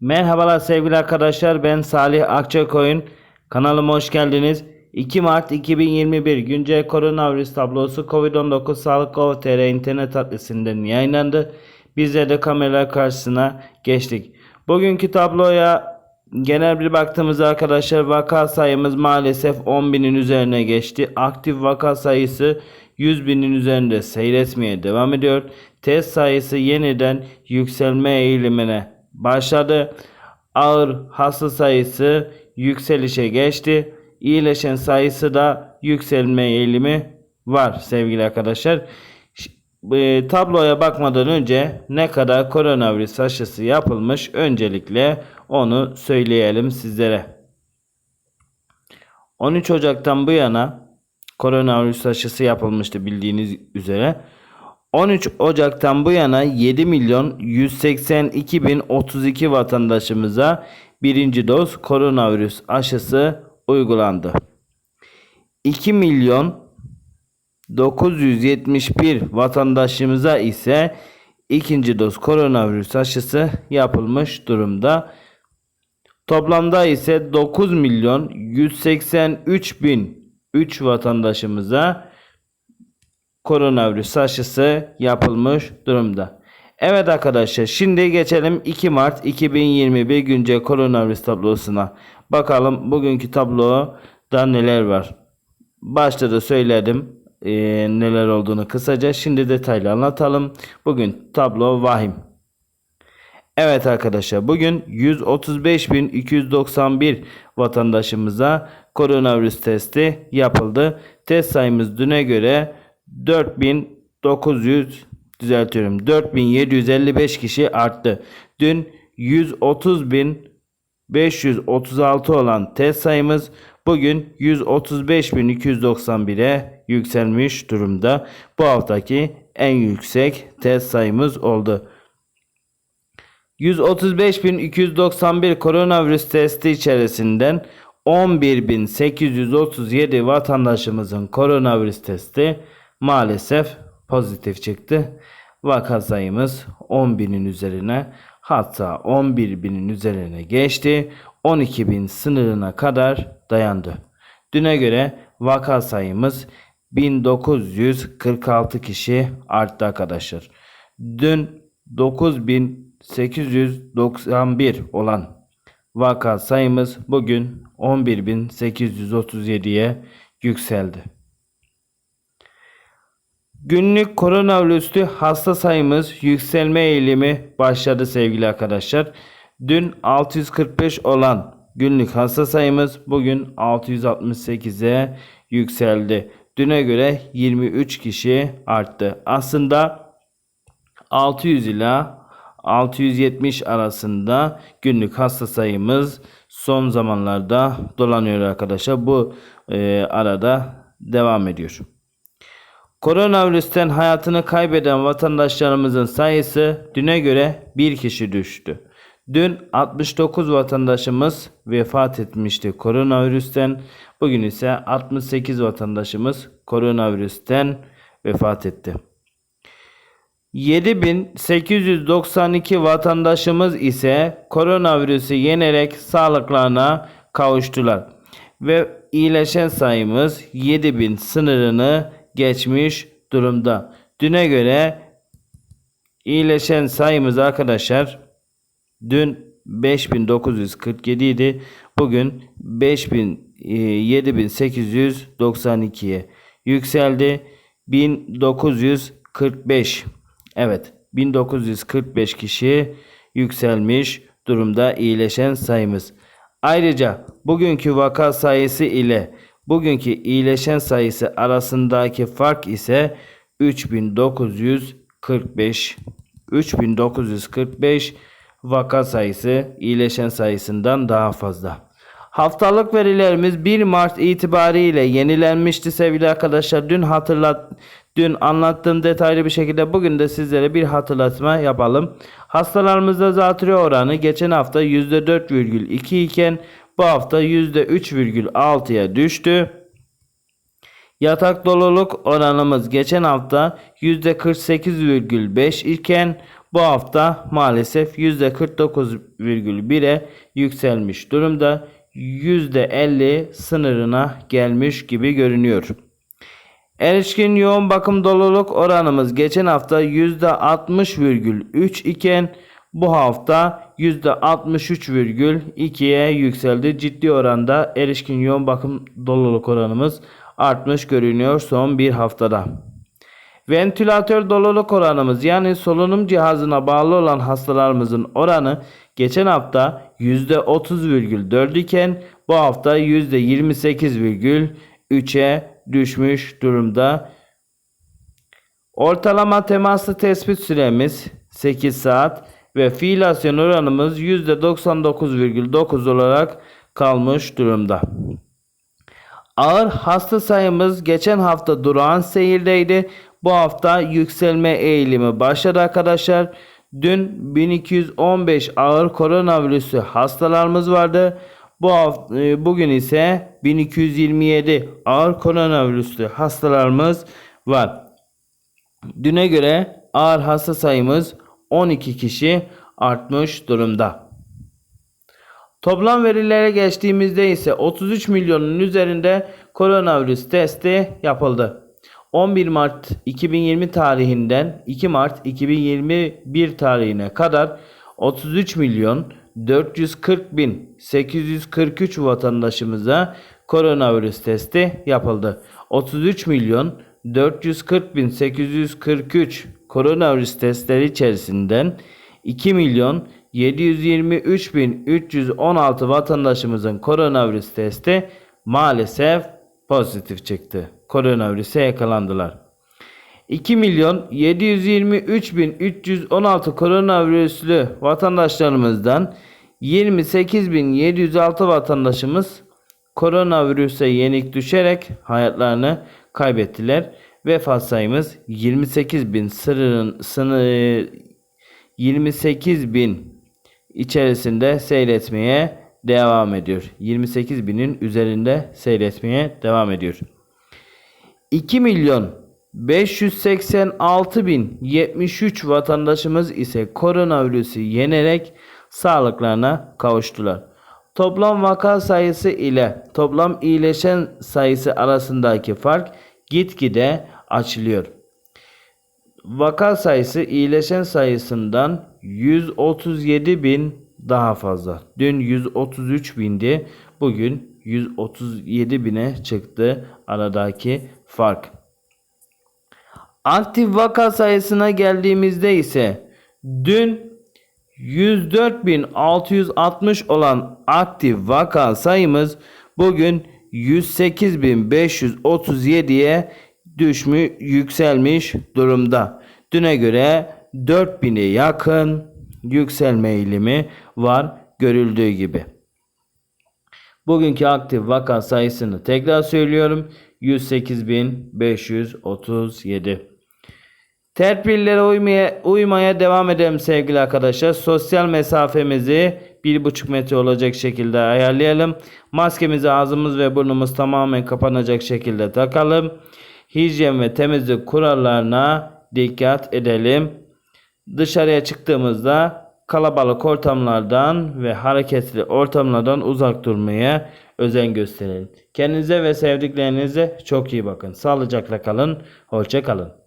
Merhabalar sevgili arkadaşlar ben Salih Akçakoyun kanalıma hoş geldiniz. 2 Mart 2021 güncel koronavirüs tablosu Covid-19 Sağlık Gov.tr internet adresinden yayınlandı. Bizler de kameralar karşısına geçtik. Bugünkü tabloya genel bir baktığımızda arkadaşlar vaka sayımız maalesef 10.000'in üzerine geçti. Aktif vaka sayısı 100 binin üzerinde seyretmeye devam ediyor. Test sayısı yeniden yükselme eğilimine başladı. Ağır hasta sayısı yükselişe geçti. İyileşen sayısı da yükselme eğilimi var sevgili arkadaşlar. E, tabloya bakmadan önce ne kadar koronavirüs aşısı yapılmış öncelikle onu söyleyelim sizlere. 13 Ocak'tan bu yana koronavirüs aşısı yapılmıştı bildiğiniz üzere. 13 Ocak'tan bu yana 7 milyon 182 bin 32 vatandaşımıza birinci doz koronavirüs aşısı uygulandı. 2 milyon 971 vatandaşımıza ise ikinci doz koronavirüs aşısı yapılmış durumda. Toplamda ise 9 milyon 183 bin 3 vatandaşımıza koronavirüs aşısı yapılmış durumda. Evet arkadaşlar şimdi geçelim 2 Mart 2021 güncel koronavirüs tablosuna. Bakalım bugünkü tabloda neler var. Başta da söyledim eee, neler olduğunu kısaca. Şimdi detaylı anlatalım. Bugün tablo vahim. Evet arkadaşlar bugün 135.291 vatandaşımıza koronavirüs testi yapıldı. Test sayımız düne göre 4900 düzeltiyorum 4755 kişi arttı. Dün 130.536 olan test sayımız bugün 135.291'e yükselmiş durumda. Bu haftaki en yüksek test sayımız oldu. 135.291 koronavirüs testi içerisinden 11.837 vatandaşımızın koronavirüs testi maalesef pozitif çıktı. Vaka sayımız 10.000'in üzerine hatta 11.000'in üzerine geçti. 12.000 sınırına kadar dayandı. Düne göre vaka sayımız 1946 kişi arttı arkadaşlar. Dün 9891 olan vaka sayımız bugün 11837'ye yükseldi. Günlük koronavirüslü hasta sayımız yükselme eğilimi başladı sevgili arkadaşlar. Dün 645 olan günlük hasta sayımız bugün 668'e yükseldi. Düne göre 23 kişi arttı. Aslında 600 ila 670 arasında günlük hasta sayımız son zamanlarda dolanıyor arkadaşlar. Bu e, arada devam ediyor. Koronavirüsten hayatını kaybeden vatandaşlarımızın sayısı düne göre bir kişi düştü. Dün 69 vatandaşımız vefat etmişti koronavirüsten. Bugün ise 68 vatandaşımız koronavirüsten vefat etti. 7892 vatandaşımız ise koronavirüsü yenerek sağlıklarına kavuştular. Ve iyileşen sayımız 7000 sınırını geçmiş durumda. Düne göre iyileşen sayımız arkadaşlar dün 5947 idi. Bugün 5000 e, 7892'ye yükseldi. 1945 Evet 1945 kişi yükselmiş durumda iyileşen sayımız. Ayrıca bugünkü vaka sayısı ile bugünkü iyileşen sayısı arasındaki fark ise 3945 3945 vaka sayısı iyileşen sayısından daha fazla. Haftalık verilerimiz 1 Mart itibariyle yenilenmişti sevgili arkadaşlar. Dün hatırlat dün anlattığım detaylı bir şekilde bugün de sizlere bir hatırlatma yapalım. Hastalarımızda zatürre oranı geçen hafta %4,2 iken bu hafta %3,6'ya düştü. Yatak doluluk oranımız geçen hafta %48,5 iken bu hafta maalesef %49,1'e yükselmiş durumda. %50 sınırına gelmiş gibi görünüyor. Erişkin yoğun bakım doluluk oranımız geçen hafta %60,3 iken bu hafta %63,2'ye yükseldi. Ciddi oranda erişkin yoğun bakım doluluk oranımız artmış görünüyor son bir haftada. Ventilatör doluluk oranımız yani solunum cihazına bağlı olan hastalarımızın oranı geçen hafta %30,4 iken bu hafta %28,3'e düşmüş durumda. Ortalama temaslı tespit süremiz 8 saat ve fiilasyon oranımız %99,9 olarak kalmış durumda. Ağır hasta sayımız geçen hafta durağan seyirdeydi. Bu hafta yükselme eğilimi başladı arkadaşlar. Dün 1215 ağır koronavirüsü hastalarımız vardı. Bu hafta, e, bugün ise 1227 ağır koronavirüslü hastalarımız var. Düne göre ağır hasta sayımız 12 kişi artmış durumda. Toplam verilere geçtiğimizde ise 33 milyonun üzerinde koronavirüs testi yapıldı. 11 Mart 2020 tarihinden 2 Mart 2021 tarihine kadar 33 milyon 440 bin 843 vatandaşımıza koronavirüs testi yapıldı. 33 milyon 440 bin 843 koronavirüs testleri içerisinden 2 milyon 723 bin 316 vatandaşımızın koronavirüs testi maalesef pozitif çıktı. Koronavirüse yakalandılar. 2 milyon 723 bin 316 koronavirüslü vatandaşlarımızdan 28 bin 706 vatandaşımız koronavirüse yenik düşerek hayatlarını kaybettiler. Vefat sayımız 28 bin sınırın sınır 28 bin içerisinde seyretmeye devam ediyor. 28 binin üzerinde seyretmeye devam ediyor. 2 milyon 586 bin 73 vatandaşımız ise koronavirüsü yenerek sağlıklarına kavuştular. Toplam vaka sayısı ile toplam iyileşen sayısı arasındaki fark gitgide açılıyor. Vaka sayısı iyileşen sayısından 137 bin daha fazla. Dün 133 bindi. Bugün 137 bine çıktı aradaki fark. Aktif vaka sayısına geldiğimizde ise dün 104.660 olan aktif vaka sayımız bugün 108.537'ye düşmüş, yükselmiş durumda. Düne göre 4000'e yakın yükselme eğilimi var görüldüğü gibi. Bugünkü aktif vaka sayısını tekrar söylüyorum. 108.537. Tedbirlere uymaya, uymaya devam edelim sevgili arkadaşlar. Sosyal mesafemizi 1,5 metre olacak şekilde ayarlayalım. Maskemizi ağzımız ve burnumuz tamamen kapanacak şekilde takalım. Hijyen ve temizlik kurallarına dikkat edelim. Dışarıya çıktığımızda kalabalık ortamlardan ve hareketli ortamlardan uzak durmaya özen gösterelim. Kendinize ve sevdiklerinize çok iyi bakın. Sağlıcakla kalın. Hoşça kalın.